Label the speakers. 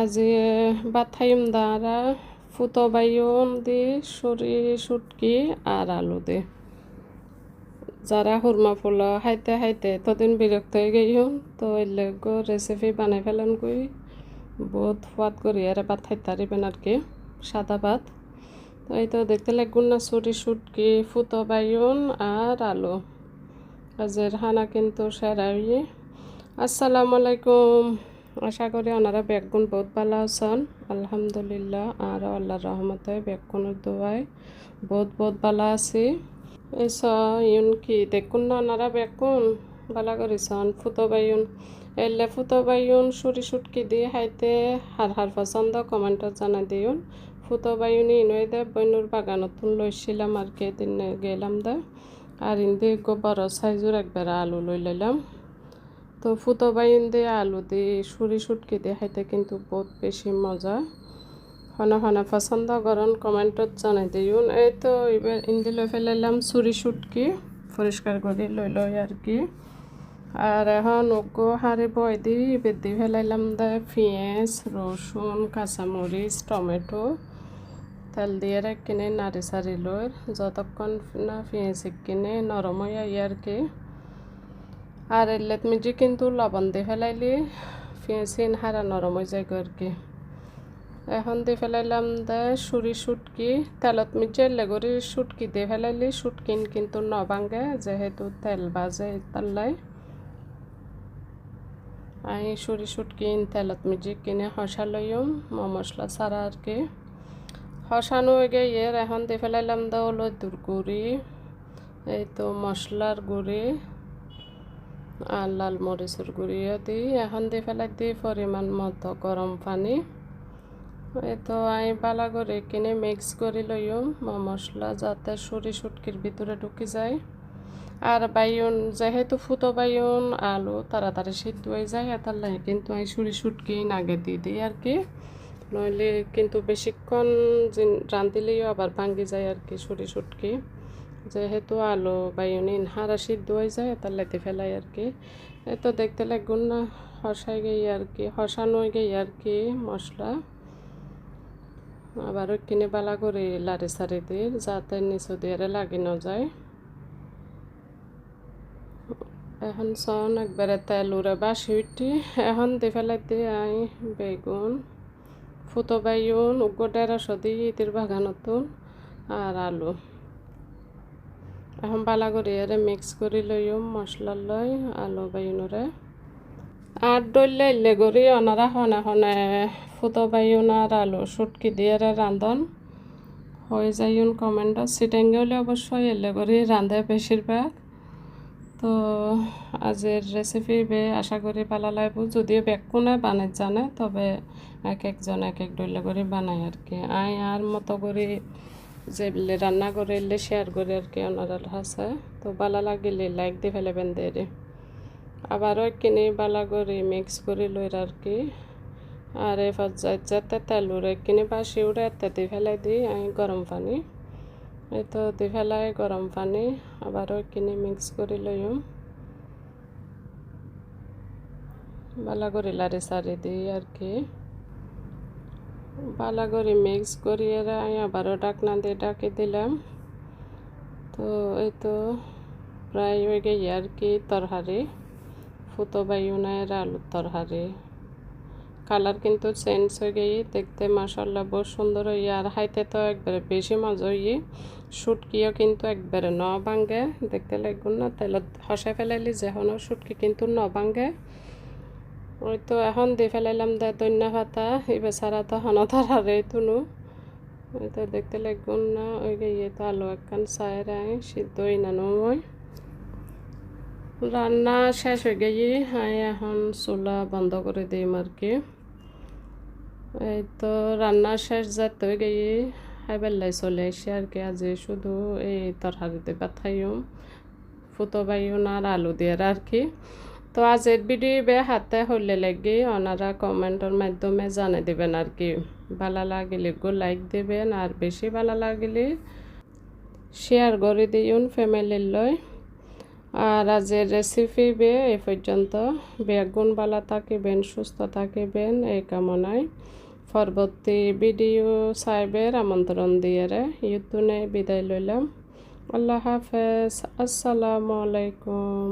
Speaker 1: আজি বাথাইম দাঁড়া, ফুতো বাইন দি সরি সুটকি আর আলু দে। যারা হুরমা ফুলা খাইতে খাইতে তদিন বিরক্ত হয়ে গেইম তো এলে গো রেসিপি বানাই ফেলেন কই। বহুত সোয়াদ করি আর ভাত খাইতে পারিবেন আর কি, সাদা ভাত। তো এই তো দেখতে লাগুন না সরি সুটকি, ফুতো বাইন আর আলু। আজের হানা কিন্তু সেরাই। আসসালামু আলাইকুম। আশা করি ওনারা বেগুন বহুত ভালো আছেন। আলহামদুলিল্লাহ, আর আল্লাহর রহমতে বেগুনের দোয়ায় বহুত বহুত ভালো আছি। ইউন কি, দেখুন না ওনারা বেগুন ভালো করেছেন। ফুতো বাইন এলে ফুতো বাইন সুরি সুটকি দিয়ে খাইতে হার হার পছন্দ কমেন্টত জানা দিউন ফুতো বাইনি ইনই দে বইনুর বাগানতুন লইছিলাম আর কে দিন গেলাম দে। আর ইন্দি বড় সাইজুর একবার আলু লই লাইলাম। তো ফুতো বাইন দিয়ে আলু দিয়ে সুরি সুটকি দিয়ে খাইতে কিন্তু বহুত বেশি মজা। হনা হনা পছন্দ করেন, কমেন্টত জানাই দিউন এই তো এবার ইন্দি লই ফেলাইলাম সুরি সুটকি পরিষ্কার করে লই লই আর কি। আর এখন ওগো হারে বয় দি বেদি ফেলাইলাম দে পেঁয়াজ রসুন কাঁচামরিচ টমেটো। তেল দিয়ে কিনে নাড়ি সারি লই যতক্ষণ না পেঁয়াজ কিনে নরম হয়ে আর কি। আর এলেত মিজি কিন্তু লবণ দিয়ে ফেলাইলি পেঁয়াজিন হারা নরম হয়ে যায় আর কি এখন দিয়ে ফেলাইলাম দে সুরি সুটকি তেলত মিজে লেগরি সুটকি দিয়ে ফেলাইলি সুটকিন কিন্তু নভাঙ্গে যেহেতু তেল বাজে তাল্লাই আমি সুরি সুটকিন তেলত মিজি কিনে হসা লইম মশলা সারা আর কি হসানো হয়ে গিয়ে এখন দিয়ে ফেলাইলাম দে হলো গুড়ি এই তো মশলার গুড়ি আর লাল মরিচের গুঁড়িও দিই। এখন দিয়ে ফেলাই দিই পরিমাণ মতো গরম পানি। তো আমি বালা করে কিনে মিক্স করে লইম মশলা যাতে সরি সুটকির ভিতরে ঢুকে যায়। আর বাইন যেহেতু ফুটো বাইন আলু তাড়াতাড়ি সিদ্ধ হয়ে যায়। এটার লাগে কিন্তু আমি সুরি সুটকি নাগে দিয়ে দিই আর কি। নইলে কিন্তু বেশিক্ষণ রাঁধিলেও আবার ভাঙ্গি যায় আর কি সুরি সুটকি। যেহেতু আলু বাইনিন হারা সিদ্ধ হয়ে যায়, তার লাইতে ফেলাই আর কি। তো দেখতে লাগুন না, হসাই গেই আর কি হসানো গেই আর কি মশলা। আবার কিনে বালা করে লাড়ি সারি দিয়ে, যাতে নিচু দিয়ে লাগি না যায়। এখন সন একবারে তেল উড়ে বাসি উঠি, এখন দিয়ে ফেলাই দিয়ে আই বেগুন, ফুটো বাইন উগ্র ডেরাশো দিয়ে ইতির বাগানতুন আর আলু। এখন বালা করে মিক্স করে লইম মশলা লই, আলু বাইনরে আর ডলে ইলে করি, অনারা হনে হনে ফুটো বাইন আর আলু সুটকি দিয়ে রান্ধন হয়ে যাইন কমেন্ট সিটেঙ্গে হলে অবশ্যই এলে করি রান্ধে বেশিরভাগ তো আজের রেসিপি বে আশা করি পালা লাগব। যদিও বেকুনে বানাই জানে, তবে এক একজন এক এক ডলে করে বানায় আর কি। আই আর মতো করে যেগুলি রান্না করে, এলে শেয়ার করে আর কি ওনারা আছে। তো বালা লাগিলে লাইক দিয়ে ফেলে বেঁধে রে আবারও কিনে বালা করে মিক্স করে লই আর কি। আর এ পর্যায়ে যাতে উড়ে কিনে বাসি উড়ে এতে ফেলাই দিই আমি গরম পানি। এই তো দিয়ে ফেলাই গরম পানি, আবারও কিনে মিক্স করে লইম। বালা করে লারে সারি দিই আর কি। ভালো করে মিক্স করিয়ে আবারও ডাকনা দিয়ে ডাকে দিলাম। তো এই তো প্রায় হয়ে গেই আর কি তরহারি। ফুতো বাইনায়ের আলুর তরহারি। কালার কিন্তু চেঞ্জ হয়ে গেই, দেখতে মাসাল্লাহ বহু সুন্দর হইয়া আর হাইতে তো একবারে বেশি মজা হইয়ে সুটকিও কিন্তু একবারে ন ভাঙ্গে দেখতে লাগবে না তেলত হসাই ফেলাইলি যেহনও সুটকি কিন্তু ন ভাঙ্গে ওই তো এখন দিয়ে ফেলাইলাম দে দৈন্য পাতা এই বেচারা তো হনতার হারে তুনু। ওই তো দেখতে লাগুন না, ওই গিয়ে তো আলু একখান চায়ের আই সিদ্ধ নানো মই। রান্না শেষ হয়ে গিয়ে আই এখন চুলা বন্ধ করে দিই আর কি। এই তো রান্না শেষ যেতে হয়ে গিয়ে হাই বেল্লাই চলে আসে আর কি, আজ শুধু এই তরকারিতে পাঠাইম ফুটো বাইও না আর আলু দিয়ে আর কি। তো আজের ভিডিও বে হাতে হলে লাগে ওনারা কমেন্টের মাধ্যমে জানে দেবেন আর কি। ভালো লাগলে গো লাইক দেবেন আর বেশি ভালো লাগলে শেয়ার করে দিন ফ্যামিলির লয়। আর আজের রেসিপি বে এ পর্যন্ত। বেগুন ভালো থাকিবেন, সুস্থ থাকিবেন এই কামনায়। পরবর্তী ভিডিও সাহেবের আমন্ত্রণ দিয়ে ইউটুনে বিদায় লইলাম। আল্লাহ হাফেজ। আসসালামু আলাইকুম।